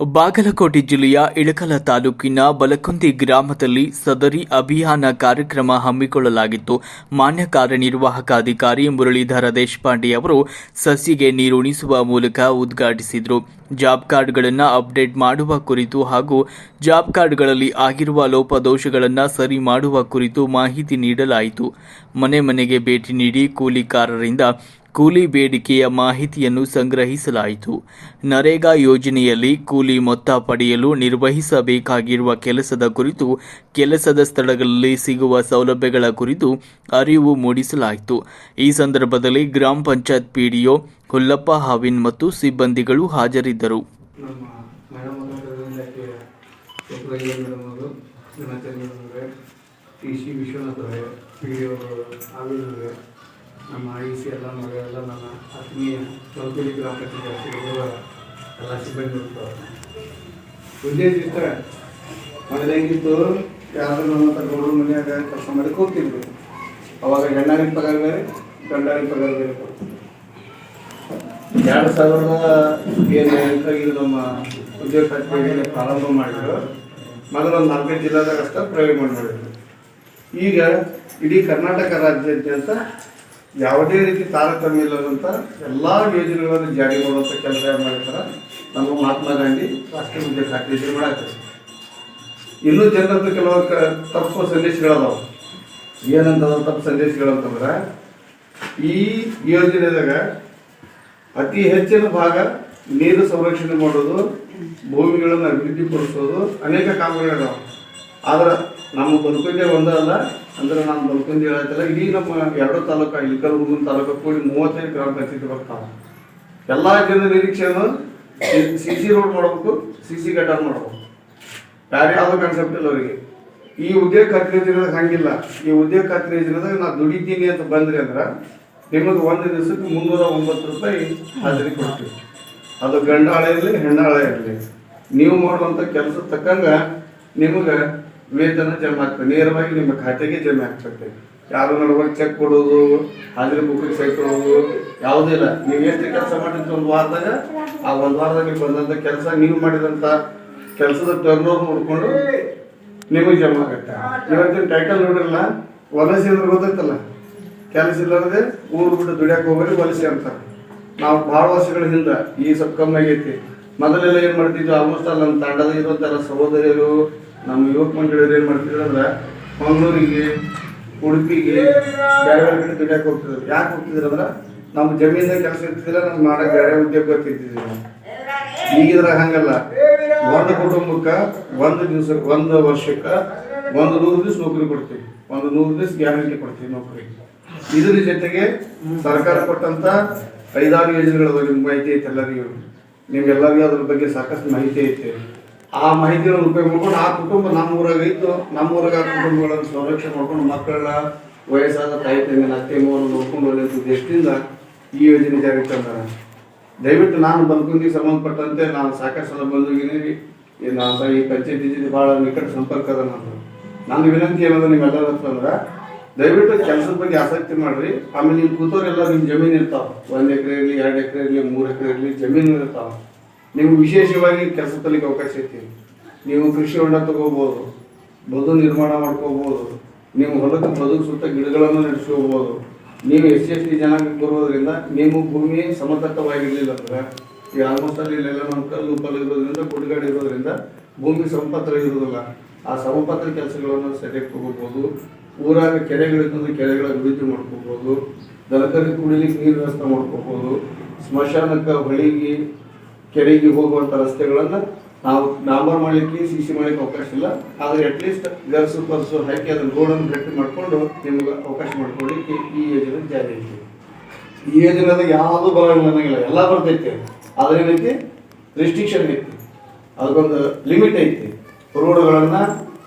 ಬಾಗಲಕೋಟೆ ಜಿಲ್ಲೆಯ ಇಳಕಲ ತಾಲೂಕಿನ ಬಲಕುಂದಿ ಗ್ರಾಮದಲ್ಲಿ ಸದರಿ ಅಭಿಯಾನ ಕಾರ್ಯಕ್ರಮ ಹಮ್ಮಿಕೊಳ್ಳಲಾಗಿತ್ತು. ಮಾನ್ಯ ಕಾರ್ಯನಿರ್ವಾಹಕ ಅಧಿಕಾರಿ ಮುರಳೀಧರ ದೇಶಪಾಂಡೆ ಅವರು ಸಸಿಗೆ ನೀರುಣಿಸುವ ಮೂಲಕ ಉದ್ಘಾಟಿಸಿದರು. ಜಾಬ್ ಕಾರ್ಡ್ಗಳನ್ನು ಅಪ್ಡೇಟ್ ಮಾಡುವ ಕುರಿತು ಹಾಗೂ ಜಾಬ್ ಕಾರ್ಡ್ಗಳಲ್ಲಿ ಆಗಿರುವ ಲೋಪದೋಷಗಳನ್ನು ಸರಿ ಮಾಡುವ ಕುರಿತು ಮಾಹಿತಿ ನೀಡಲಾಯಿತು. ಮನೆ ಮನೆಗೆ ಭೇಟಿ ನೀಡಿ ಕೂಲಿಕಾರರಿಂದ ಕೂಲಿ ಬೇಡಿಕೆಯ ಮಾಹಿತಿಯನ್ನು ಸಂಗ್ರಹಿಸಲಾಯಿತು. ನರೇಗಾ ಯೋಜನೆಯಲ್ಲಿ ಕೂಲಿ ಮೊತ್ತ ಪಡೆಯಲು ನಿರ್ವಹಿಸಬೇಕಾಗಿರುವ ಕೆಲಸದ ಕುರಿತು, ಕೆಲಸದ ಸ್ಥಳಗಳಲ್ಲಿ ಸಿಗುವ ಸೌಲಭ್ಯಗಳ ಕುರಿತು ಅರಿವು ಮೂಡಿಸಲಾಯಿತು. ಈ ಸಂದರ್ಭದಲ್ಲಿ ಗ್ರಾಮ ಪಂಚಾಯತ್ ಪಿಡಿಒ ಹುಲ್ಲಪ್ಪ ಹಾವಿನ್ ಮತ್ತು ಸಿಬ್ಬಂದಿಗಳು ಹಾಜರಿದ್ದರು. ಟಿ ಸಿ ವಿಶ್ವನಾಥ್ ಅವರೇ ಪಿ ಡಿ ಅವರೇ ನಮ್ಮ ಐ ಸಿ ಎಲ್ಲ ಮಗಳೆಲ್ಲ ನನ್ನ ಆತ್ಮೀಯ ಚೌಕಲಿ ಗ್ರಾಮ ಪಂಚಾಯತ್ ಎಲ್ಲ ಸಿಬ್ಬಂದಿ ಉದ್ದೇಶ ಇಷ್ಟ ಯಾರು ನನ್ನ ತಗೊಂಡು ಮನೆಯಾಗ ಕೆಲಸ ಮಾಡಿ ಕೂತಿದ್ರು ಅವಾಗ ಹೆಣ್ಣಾರಿನ ಪಗಾರ ಬೇರೆ, ಗಂಡಾರಿನ ಪಗಾರ ಬೇರೆ ಎರಡು ಸಾವಿರದ ಏನು ಎಂಟಾಗಿ ನಮ್ಮ ಉದ್ಯೋಗ ಖಾತೆ ಪ್ರಾರಂಭ ಮಾಡಿದ್ರು. ಮೊದಲು ಒಂದು ನಾಲ್ಕೈದು ಜಿಲ್ಲಾದಾಗ ಅಷ್ಟೇ ಪ್ರಯೋಗ ಮಾಡಿದ್ರು. ಈಗ ಇಡೀ ಕರ್ನಾಟಕ ರಾಜ್ಯಾದ್ಯಂತ ಯಾವುದೇ ರೀತಿ ತಾರತಮ್ಯ ಇಲ್ಲದಂಥ ಎಲ್ಲ ಯೋಜನೆಗಳನ್ನು ಜಾರಿ ಮಾಡುವಂಥ ಕೆಲಸ ಯಾರು ಮಾಡಿರ್ತಾರೆ ನಮ್ಮ ಮಹಾತ್ಮ ಗಾಂಧಿ ರಾಷ್ಟ್ರೀಯ ಉದ್ಯೋಗ ಖಾತೆ ಯೋಜನೆ ಇನ್ನೂ ಜನರದ್ದು ಕೆಲವು ತಪ್ಪು ಸಂದೇಶಗಳದಾವ. ಏನಂತ ತಪ್ಪು ಸಂದೇಶಗಳು ಅಂತಂದ್ರೆ ಈ ಯೋಜನೆದಾಗ ಅತಿ ಹೆಚ್ಚಿನ ಭಾಗ ನೀರು ಸಂರಕ್ಷಣೆ ಮಾಡೋದು, ಭೂಮಿಗಳನ್ನು ಅಭಿವೃದ್ಧಿಪಡಿಸೋದು ಅನೇಕ ಕಾಮಗಾರಿಗಳದಾವ ಆದ್ರೆ ನಮ್ಮ ಬದುಕುಂದೆ ಒಂದೇ ಅಲ್ಲ ಅಂದ್ರೆ ನಾನು ಬದುಕಿಂದ ಹೇಳತ್ತಿಲ್ಲ, ಇಡೀ ನಮ್ಮ ಎರಡು ತಾಲೂಕು ಇಲ್ಕಲ್ ಹುಡುಗನ ತಾಲೂಕು ಕೂಡಿ ಮೂವತ್ತೈದು ಗ್ರಾಮ ಪಂಚಾಯತಿ ಬರ್ತಾವೆ. ಎಲ್ಲ ಜನರ ನಿರೀಕ್ಷೆಯನ್ನು ಸಿ ಸಿ ರೋಡ್ ಮಾಡಬೇಕು, ಸಿ ಸಿ ಗಟಾರ್ ಮಾಡಬೇಕು. ಬೇರೆ ಯಾವುದೋ ಕಾನ್ಸೆಪ್ಟ್ ಇಲ್ಲ ಅವರಿಗೆ. ಈ ಉದ್ಯೋಗ ಖಾತ್ರಿ ಯೋಜನೆದಾಗ ಹಂಗಿಲ್ಲ. ಈ ಉದ್ಯೋಗ ಖಾತ್ರಿ ಯೋಜನೆದಾಗ ನಾ ದುಡಿತೀನಿ ಅಂತ ಬಂದ್ರಿ ಅಂದ್ರೆ ನಿಮಗೆ ಒಂದು ದಿವಸಕ್ಕೆ ಮುನ್ನೂರ ಒಂಬತ್ತು ರೂಪಾಯಿ ಹಾಜರಿ ಕೊಡ್ತೀವಿ. ಅದು ಗಂಡಾಳೆ ಇರಲಿ ಹೆಣ್ಣಾಳೆ ಇರಲಿ. ನೀವು ಮಾಡುವಂಥ ಕೆಲಸ ತಕ್ಕಂಗೆ ನಿಮಗೆ ವೇತನ ಜಮಾ ಆಗ್ತದೆ. ನೇರವಾಗಿ ನಿಮ್ಮ ಖಾತೆಗೆ ಜಮೆ ಆಗ್ತದೆ. ಯಾರು ನಡುವಾಗ ಚೆಕ್ ಕೊಡೋದು, ಹಾಜರಿ ಬುಕ್ಕಿಗೆ ಚೆಕ್ ಕೊಡೋದು, ಯಾವುದೂ ಇಲ್ಲ. ನೀವು ಎಷ್ಟು ಕೆಲಸ ಮಾಡಿದ ಒಂದು ವಾರದಾಗ? ಆ ಒಂದು ವಾರದಾಗ ನೀವು ಬಂದಂಥ ಕೆಲಸ ನೀವು ಮಾಡಿದಂಥ ಕೆಲಸದ ಟರ್ನ್ ಓವರ್ ನೋಡಿಕೊಂಡು ನಿಮಗೆ ಜಮಾ ಆಗುತ್ತೆ. ಇವತ್ತಿನ ಟೈಟಲ್ ನೋಡಿರಲ್ಲ, ವಲಸೆ ಅಂದ್ರೆ ಗೊತ್ತೈತಲ್ಲ ಕೆಲಸ ಇಲ್ಲದೆ ಊರು ಬಿಟ್ಟು ದುಡಿಯಕ್ಕೆ ಹೋಗ್ರಿ ವಲಸೆ ಅಂತ ನಾವು ಭಾಳ ವರ್ಷಗಳ ಹಿಂದೆ ಈ ಸ್ವಲ್ಪ ಕಮ್ಮಿ ಆಗೈತಿ. ಮೊದಲೆಲ್ಲ ಏನು ಮಾಡ್ತಿದ್ವಿ? ಆಲ್ಮೋಸ್ಟ್ ಅಲ್ಲಿ ನಮ್ಮ ತಂಡದ ಇರುವಂತೆಲ್ಲ ಸಹೋದರಿಯರು ನಮ್ಮ ಯುವಕ ಮಂಡಳಿಯವ್ರು ಏನು ಮಾಡ್ತಿದ್ರು ಅಂದ್ರೆ ಮಂಗಳೂರಿಗೆ, ಉಡುಪಿಗೆ ಬೇರೆ ಬೇರೆ ಕಡೆ ದುಡಿಯಕ್ಕೆ ಹೋಗ್ತಿದ್ರು. ಯಾಕೆ ಹೋಗ್ತಿದ್ರು ಅಂದ್ರೆ ನಮ್ಮ ಜಮೀನ ಕೆಲಸ ಇರ್ತಿದ್ದಿಲ್ಲ ನಮ್ಮ ಮಾಡ ಬೇರೆ ಉದ್ಯೋಗ ಬರ್ತಿದ್ವಿ ಈಗಿದ್ರೆ ಹಂಗಲ್ಲ. ಒಂದು ಕುಟುಂಬಕ್ಕೆ ಒಂದು ದಿವಸ, ಒಂದು ವರ್ಷಕ್ಕೆ ಒಂದು ನೂರು ದಿವಸ ನೌಕರಿ ಕೊಡ್ತೀವಿ. ಒಂದು ನೂರು ದಿವಸ ಗ್ಯಾರಂಟಿ ಕೊಡ್ತೀವಿ ನೌಕರಿ. ಇದ್ರ ಜೊತೆಗೆ ಸರ್ಕಾರ ಕೊಟ್ಟಂತ ಐದಾರು ಯೋಜನೆಗಳ ನಿಮ್ಗೆ ಮಾಹಿತಿ ಐತೆ ಎಲ್ಲರಿಗೂ. ನಿಮ್ಗೆಲ್ಲರಿಗೂ ಅದ್ರ ಬಗ್ಗೆ ಸಾಕಷ್ಟು ಮಾಹಿತಿ ಐತೆ. ಆ ಮಾಹಿತಿಯನ್ನು ಉಪಯೋಗ ಮಾಡ್ಕೊಂಡು ಆ ಕುಟುಂಬ ನಮ್ಮ ಊರಾಗ ಇತ್ತು ನಮ್ಮ ಊರಾಗ ಆ ಕುಟುಂಬಗಳನ್ನು ಸಂರಕ್ಷಣೆ ಮಾಡ್ಕೊಂಡು ಮಕ್ಕಳ ವಯಸ್ಸಾದ ತಾಯಿ ತಂದಿನ ಅತ್ತೆ ಮೂವನ್ನು ನೋಡ್ಕೊಂಡು ಹೋಗಲಿ ದೃಷ್ಟಿಯಿಂದ ಈ ಯೋಜನೆ ಜಾರಿಗೆ ತಂದಾರೆ ದಯವಿಟ್ಟು ನಾನು ಬದುಕಿಗೆ ಸಂಬಂಧಪಟ್ಟಂತೆ ನಾನು ಸಾಕಷ್ಟು ಸಲ ನಾನು ಈ ಪಂಚಾಯತಿ ಜೊತೆ ಭಾಳ ನಿಕಟ ಸಂಪರ್ಕ ಅದ ನಾನು ನನ್ನ ವಿನಂತಿ ಏನದ ನಿಮ್ಮೆಲ್ಲರ ಅಂದ್ರೆ ದಯವಿಟ್ಟು ಕೆಲಸದ ಬಗ್ಗೆ ಆಸಕ್ತಿ ಮಾಡ್ರಿ. ಆಮೇಲೆ ನೀವು ಕೂತೋರೆಲ್ಲ ನಿಮ್ಮ ಜಮೀನು ಇರ್ತಾವ. ಒಂದು ಎಕರೆ ಇರಲಿ, ಎರಡು ಎಕರೆ ಇರಲಿ, ಮೂರು ಎಕರೆ ಇರಲಿ ಜಮೀನು ಇರ್ತಾವ. ನಿಮ್ಗೆ ವಿಶೇಷವಾಗಿ ಕೆಲಸ ತಲಿಕ್ಕೆ ಅವಕಾಶ ಐತಿ ನೀವು ಕೃಷಿ ಹೊಂಡ ತಗೋಬೋದು ಬದು ನಿರ್ಮಾಣ ಮಾಡ್ಕೋಬೋದು, ನೀವು ಹೊಲಕ್ಕೆ ಬದುಕು ಸುತ್ತ ಗಿಡಗಳನ್ನು ನಡೆಸ್ಕೋಬೋದು, ನೀವು ಎಸ್ ಎಸ್ ಟಿ ಜನಾಂಗಕ್ಕೆ ಬರೋದ್ರಿಂದ ನಿಮ್ಮ ಭೂಮಿ ಸಮತಟ್ಟವಾಗಿರ್ಲಿಲ್ಲ ಅಂದ್ರೆ, ಈ ಆಲ್ಮೋಸ್ಟ್ ಅಲ್ಲಿ ಇಲ್ಲೆಲ್ಲ ನಮ್ಮ ಕಲ್ಲು ಪಲ್ಲು ಇರೋದ್ರಿಂದ, ಗುಡ್ಗಾಡು ಇರೋದ್ರಿಂದ ಭೂಮಿ ಸಮಪತ್ರ ಇರೋದಿಲ್ಲ ಆ ಸಮಪತ್ರ ಕೆಲಸಗಳನ್ನು ಸರಿಯಾಗಿ ತಗೋಬೋದು, ಊರಾಗ ಕೆರೆಗಳಿರ್ತಂದ್ರೆ ಕೆರೆಗಳ ಅಭಿವೃದ್ಧಿ ಮಾಡ್ಕೋಬೋದು, ದನಕರಿ ಕುಡಿಲಿಕ್ಕೆ ನೀರು ವ್ಯವಸ್ಥೆ ಮಾಡ್ಕೋಬೋದು, ಸ್ಮಶಾನಕ್ಕೆ ಹೊಳಿಗೆ ಕೆರೆಗೆ ಹೋಗುವಂಥ ರಸ್ತೆಗಳನ್ನು ನಾವು ಡಾಂಬರ್ ಮಾಡಲಿಕ್ಕೆ ಸಿ ಸಿ ಮಾಡಲಿಕ್ಕೆ ಅವಕಾಶ ಇಲ್ಲ. ಆದರೆ ಅಟ್ಲೀಸ್ಟ್ ಗರ್ಸು ಪರ್ಸು ಹಾಕಿ ಅದನ್ನ ರೋಡನ್ನು ಗಟ್ಟಿ ಮಾಡಿಕೊಂಡು ನಿಮ್ಗೆ ಅವಕಾಶ ಮಾಡ್ಕೊಳ್ಳಿಕ್ಕೆ ಈ ಯೋಜನೆ ಜಾರಿ ಐತಿ ಈ ಯೋಜನೆದಾಗ ಯಾವುದು ಬರೋಂಗಿಲ್ಲ ಅನ್ನಂಗಿಲ್ಲ. ಎಲ್ಲ ಬರ್ತೈತೆ. ಆದ್ರೆ ಏನೈತಿ? ರಿಸ್ಟ್ರಿಕ್ಷನ್ ಐತಿ. ಅದಕ್ಕೊಂದು ಲಿಮಿಟ್ ಐತಿ. ರೋಡ್ಗಳನ್ನು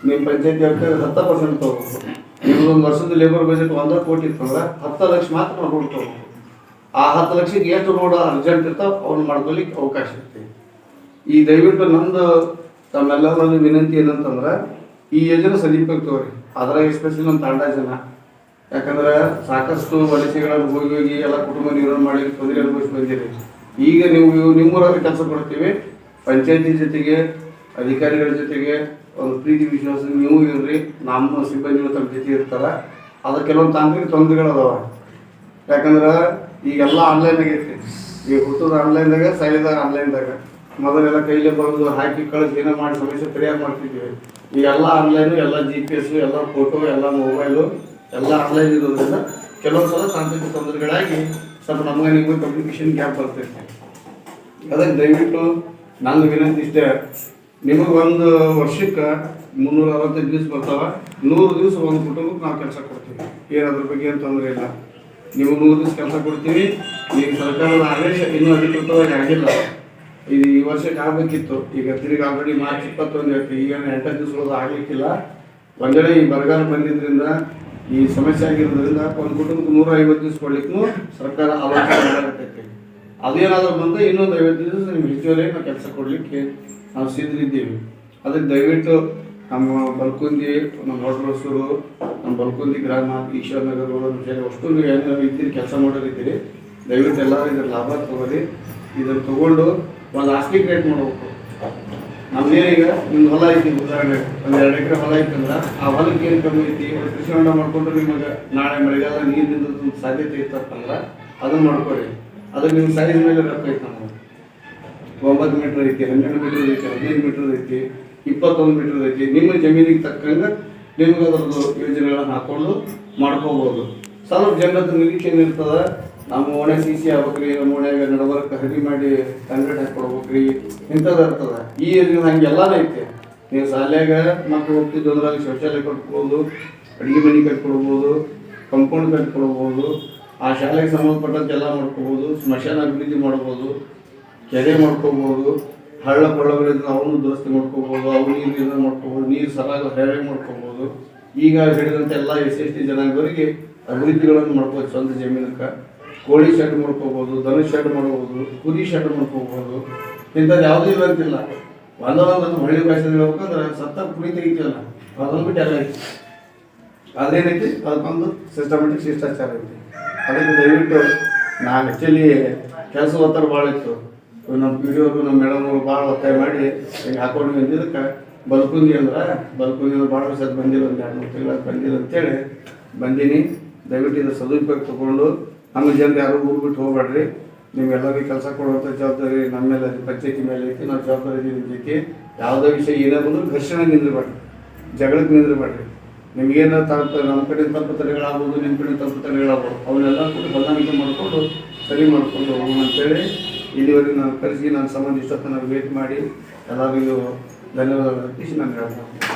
ನಿಮ್ಮ ಪಂಚಾಯತಿ ವ್ಯಾಪ್ತಿಯಾಗ ಹತ್ತು ಪರ್ಸೆಂಟ್ ತಗೋಬೇಕು ನಿಮ್ದೊಂದು ವರ್ಷದ ಲೇಬರ್ ಬಜೆಟ್ ಒಂದ ಕೋಟಿ ಇತ್ತಂದ್ರೆ ಹತ್ತು ಲಕ್ಷ ಮಾತ್ರ ನಾವು ರೋಡ್ ತಗೋಬೇಕು ಆ ಹತ್ತು ಲಕ್ಷಕ್ಕೆ ಎಷ್ಟು ರೋಡ್ ಅರ್ಜೆಂಟ್ ಇರ್ತಾವ ಅವ್ನು ಮಾಡ್ಕೊಲಿಕ್ಕೆ ಅವಕಾಶ ಇರ್ತೈತಿ. ಈ ದಯವಿಟ್ಟು ನಂದು ತಮ್ಮೆಲ್ಲರಲ್ಲಿ ವಿನಂತಿ ಏನಂತಂದ್ರೆ, ಈ ಯೋಜನೆ ಸದೀಪಕ್ಕೆ ತಗೋರಿ ಅದರ ಎಸ್ಪೆಷಲಿ ನಮ್ಮ ತಾಂಡ ಜನ. ಯಾಕಂದ್ರೆ ಸಾಕಷ್ಟು ವಲಸೆಗಳನ್ನು ಹೋಗಿ ಹೋಗಿ ಎಲ್ಲ ಕುಟುಂಬ ನಿರ್ವಹಣೆ ಮಾಡಿ ತೊಂದರೆ ಅನುಭವಿಸಿ ಬಂದಿರಿ ಈಗ ನೀವು ನಿಮ್ಮೂರಲ್ಲಿ ಕೆಲಸ ಕೊಡ್ತೀವಿ ಪಂಚಾಯತಿ ಜೊತೆಗೆ, ಅಧಿಕಾರಿಗಳ ಜೊತೆಗೆ, ಒಂದು ಪ್ರೀತಿ ವಿಶ್ವಾಸ ನೀವು ಇರ್ರಿ. ನಮ್ಮ ಸಿಬ್ಬಂದಿಗಳು ತಮ್ಮ ಜೊತೆ ಇರ್ತಾರ. ಅದ ಕೆಲವೊಂದು ತಾಂತ್ರಿಕ ತೊಂದರೆಗಳದಾವ. ಯಾಕಂದ್ರೆ ಈಗೆಲ್ಲ ಆನ್ಲೈನ್ ಆಗೈತಿ ಈಗ ಹುಟ್ಟೋದು ಆನ್ಲೈನ್ದಾಗ ಸಾಯಿದಾಗ ಆನ್ಲೈನ್ದಾಗ ಮೊದಲೆಲ್ಲ ಕೈಲೇ ಬಂದು ಹಾಕಿ ಕಳಿಸಿ ಏನೋ ಮಾಡಿ ಸಮಸ್ಯೆ ಪರಿಹಾರ ಮಾಡ್ತಿದ್ದೀವಿ ಈಗೆಲ್ಲ ಆನ್ಲೈನು ಎಲ್ಲ ಜಿ ಪಿ ಎಸ್ಸು ಎಲ್ಲ ಫೋಟೋ ಎಲ್ಲ ಮೊಬೈಲು ಎಲ್ಲ ಆನ್ಲೈನ್ ಇರೋದ್ರಿಂದ ಕೆಲವೊಂದು ಸಲ ತಾಂತ್ರಿಕ ತೊಂದರೆಗಳಾಗಿ ಸ್ವಲ್ಪ ನಮಗೆ ನಿಮಗೆ ಕಮ್ಯುನಿಕೇಶನ್ ಗ್ಯಾಪ್ ಬರ್ತೈತೆ. ಅದಕ್ಕೆ ದಯವಿಟ್ಟು ನಾನು ವಿನಂತಿ ಇಷ್ಟೇ. ನಿಮಗೆ ಒಂದು ವರ್ಷಕ್ಕೆ ಮುನ್ನೂರ ಅರವತ್ತೈದು ದಿವಸ ಬರ್ತಾವ. ನೂರು ದಿವಸ ಒಂದು ಕುಟುಂಬಕ್ಕೆ ನಾವು ಕೆಲಸ ಕೊಡ್ತೀವಿ. ಏನು ಅದ್ರ ಬಗ್ಗೆ ಏನು ತೊಂದರೆ ಇಲ್ಲ. ನೀವು ಮೂರು ಕೆಲಸ ಕೊಡ್ತೀವಿ. ಈಗ ಸರ್ಕಾರದ ಆದೇಶ ಇನ್ನೂ ಅಧಿಕೃತವಾಗಿ ಆಗಿಲ್ಲ. ಇದು ಈ ವರ್ಷಕ್ಕೆ ಆಗಬೇಕಿತ್ತು. ಈಗ ತಿರುಗಿ ಆಲ್ರೆಡಿ ಮಾರ್ಚ್ ಇಪ್ಪತ್ತೊಂದು ಹೇಳ್ತೀವಿ. ಈಗ ಎಂಟು ದಿವಸಗಳು ಆಗಲಿಕ್ಕಿಲ್ಲ. ಒಂದೇ ಈ ಬರಗಾಲ ಬಂದಿದ್ದರಿಂದ ಈ ಸಮಸ್ಯೆ ಆಗಿರೋದ್ರಿಂದ ಒಂದು ಕುಟುಂಬಕ್ಕೆ ನೂರ ಐವತ್ತು ದಿವಸ ಕೊಡ್ಲಿಕ್ಕೂ ಸರ್ಕಾರ ಆಲೋಚನೆ ಮಾಡಾಕತ್ತೈತಿ ಅದೇನಾದರೂ ಬಂದ್ರೆ ಇನ್ನೊಂದು ಐವತ್ತು ದಿವಸ ನಿಮ್ಗೆ ಹೆಚ್ಚುವರಿ ನಾವು ಕೆಲಸ ಕೊಡಲಿಕ್ಕೆ ನಾವು ಸಿದ್ಧರಿದ್ದೀವಿ. ಅದಕ್ಕೆ ದಯವಿಟ್ಟು ನಮ್ಮ ಬಲ್ಕುಂದಿ, ನಮ್ಮ ಹೊರಬಸೂರು ನಮ್ಮ ಬಲ್ಕುಂದಿ ಗ್ರಾಮ ಈಶ್ವರ ನಗರಗಳು ನಮ್ಮ ಅಷ್ಟು ನೀವು ಏನಾದ್ರು ಇದ್ದೀರಿ ಕೆಲಸ ಮಾಡೋರಿದ್ದೀರಿ. ದಯವಿಟ್ಟು ಎಲ್ಲರೂ ಇದ್ರ ಲಾಭ ತಗೋರಿ ಇದನ್ನು ತಗೊಂಡು ಒಂದು ಆಸ್ತಿ ಕ್ರಿಯೇಟ್ ಮಾಡ್ಬೇಕು. ನಮ್ದೇನೀಗ ನಿಮ್ದು ಹೊಲ ಐತಿ ಉದಾಹರಣೆ. ಒಂದು ಎರಡು ಎಕರೆ ಹೊಲ ಐತಂದ್ರೆ ಆ ಹೊಲಕ್ಕೆ ಏನು ಕಮ್ಮಿ ಐತಿ? ಕೃಷಿ ಹೊಂಡ ಮಾಡ್ಕೊಂಡ್ರೆ ನಿಮಗೆ ನಾಳೆ ಮಳೆಗಾಲ ನೀರು ನಿಂದ್ರದ ಸಾಧ್ಯತೆ ಇತ್ತಂದ್ರೆ ಅದನ್ನ ಮಾಡ್ಕೊಳ್ಳಿ ಅದು ನಿಮ್ಮ ಸೈಜ್ ಮೇಲೆ ರೊಕ್ಕ ಐತೆ ನಮಗೆ. ಒಂಬತ್ತು ಮೀಟರ್ ಐತಿ, ಹನ್ನೆರಡು ಮೀಟರ್ ಐತಿ, ಹದಿನೈದು ಮೀಟರ್ ಐತಿ, ಇಪ್ಪತ್ತೊಂದು ಮೀಟರ್ ಐತಿ. ನಿಮ್ಮ ಜಮೀನಿಗೆ ತಕ್ಕಂಗೆ ನಿಮ್ಗೆ ಅದರದ್ದು ಯೋಜನೆಗಳನ್ನ ಹಾಕೊಂಡು ಮಾಡ್ಕೋಬೋದು. ಸ್ವಲ್ಪ ಜನರದ ನಿರೀಕ್ಷೆ ಏನಿರ್ತದೆ ನಮ್ಮ ಓಣೆ ಸಿ ಸಿ ಆಗ್ಬೇಕ್ರಿ, ನಮ್ಮ ಓಣ್ಯಾಗ ನಡಬರ್ಕ್ ಹಡಿ ಮಾಡಿ ಕಾಂಕ್ರೀಟ್ ಹಾಕೊಡ್ಬೇಕ್ರಿ ಇಂಥದ್ದು ಇರ್ತದೆ. ಈ ಯೋಜನೆ ಹಂಗೆಲ್ಲ ಐತೆ. ನೀವು ಶಾಲ್ಯಾಗ ಮಕ್ಕಳು ಹೋಗ್ತಿದ್ದು ಅಂದ್ರೆ ಅಲ್ಲಿ ಶೌಚಾಲಯ ಕಟ್ಕೊಬೋದು ಅಡಿಗೆ ಮನೆ ಕಟ್ಕೊಡ್ಬೋದು ಕಂಪೌಂಡ್ ಕಟ್ಕೊಡ್ಬೋದು ಆ ಶಾಲೆಗೆ ಸಂಬಂಧಪಟ್ಟಂತೆಲ್ಲ ಮಾಡ್ಕೋಬೋದು ಸ್ಮಶಾನ ಅಭಿವೃದ್ಧಿ ಮಾಡ್ಬೋದು, ಕೆರೆ ಮಾಡ್ಕೋಬೋದು ಹಳ್ಳ ಕೊಳ್ಳಗಳಿಂದ ಅವನು ದುರಸ್ತಿ ಮಾಡ್ಕೋಬಹುದು ಅವು ನೀರು ಮಾಡ್ಕೋಬಹುದು ನೀರು ಸರಾಗ ಹೇಳಿ ಮಾಡ್ಕೋಬಹುದು ಈಗ ಹೇಳಿದಂತೆ ಎಲ್ಲ ಎಸ್ ಎಸ್ ಟಿ ಜನಾಂಗದವರಿಗೆ ಅಭಿವೃದ್ಧಿಗಳನ್ನು ಮಾಡ್ಕೋದು ಸ್ವಂತ ಜಮೀನಕ್ಕೆ. ಕೋಳಿ ಶೆಡ್ ಮಾಡ್ಕೋಬಹುದು ದನ ಶೆಡ್ ಮಾಡ್ಬೋದು, ಕುರಿ ಶೆಡ್ ಮಾಡ್ಕೋಬಹುದು ಇಂಥದ್ದು ಯಾವುದೂ ಇಲ್ಲ ಅಂತಿಲ್ಲ. ಒಂದೊಂದು ಹಳ್ಳಿ ಭಾಷೆಯಲ್ಲಿ ಹೇಳ್ಬೇಕಂದ್ರೆ ಸತ್ತ ಕುರಿ ತೆಗಿತೀವಲ್ಲ ಅದೊಂದು ಬಿಟ್ಟು ಎಲ್ಲ ಐತಿ ಅದೇನೈತಿ ಅದಕ್ಕೊಂದು ಸಿಸ್ಟಮೆಟಿಕ್ ಶಿಷ್ಟಾಚಾರ ಐತಿ. ಅದಕ್ಕೆ ದಯವಿಟ್ಟು ನಾನು ಆ್ಯಕ್ಚುಲಿ ಕೆಲಸ ಒತ್ತಡ ಭಾಳ ಇತ್ತು. ನಮ್ಮ ಪಿ ಡಿ ಅವರು ನಮ್ಮ ಮೇಡಮ್ ಅವರು ಭಾಳ ಒತ್ತಾಯ ಮಾಡಿ ಹಿಂಗೆ ಹಾಕೊಂಡು ಬಂದಿದ್ದಕ್ಕೆ ಬಲ್ಕುಂದಿ ಅಂದ್ರೆ ಬಲ್ಕುಂದಿ ಅಂದ್ರೆ ಭಾಳ ವರ್ಷ ಬಂದಿಲ್ಲ ಒಂದು ಎರಡು ಮೂರು ತಿಂಗಳ ಬಂದಿಲ್ಲ ಅಂತೇಳಿ ಬಂದೀನಿ. ದಯವಿಟ್ಟು ಇದು ಸದುಪಯೋಗ ತೊಗೊಂಡು ನಮ್ಮ ಜನರು ಯಾರು ಊರು ಬಿಟ್ಟು ಹೋಗ್ಬೇಡ್ರಿ. ನಿಮ್ಗೆಲ್ಲರಿಗೂ ಕೆಲಸ ಕೊಡುವಂಥ ಜವಾಬ್ದಾರಿ ನಮ್ಮ ಮೇಲೆ ಐತಿ, ಪಂಚಾಯತಿ ಮೇಲೆ ಐತಿ ನಾವು ಜವಾಬ್ದಾರಿ ನಿಂತೈತಿ ಯಾವುದೇ ವಿಷಯ ಏನೇ ಬಂದರೂ ಘರ್ಷಣೆ ನಿಂದಿರ್ಬೇಡ್ರಿ ಜಗಳಕ್ಕೆ ನಿಂದಿರಬೇಡ್ರಿ. ನಿಮಗೇನ ತಪ್ಪು ನಮ್ಮ ಕಡೆ ತಪ್ಪು ತಡೆಗಳಾಗ್ಬೋದು ನಿಮ್ಮ ಕಡೆ ತಪ್ಪು ತಡೆಗಳಾಗ್ಬೋದು ಅವನ್ನೆಲ್ಲ ಕೂಡ ಹೊಂದಾಣಿಕೆ ಮಾಡಿಕೊಂಡು ಸರಿ ಮಾಡಿಕೊಂಡು ಹೋಗೋಣ ಅಂತೇಳಿ ಇಲ್ಲಿವರೆಗೆ ನಾನು ಕರೆಸಿ ನಾನು ಸಂಬಂಧಿಸಿದ ವೇಟ್ ಮಾಡಿ ಎಲ್ಲರಿಗೂ ಧನ್ಯವಾದಗಳು. ಅರ್ಪಿಸಿ ನಾನು ಹೇಳ್ತೀನಿ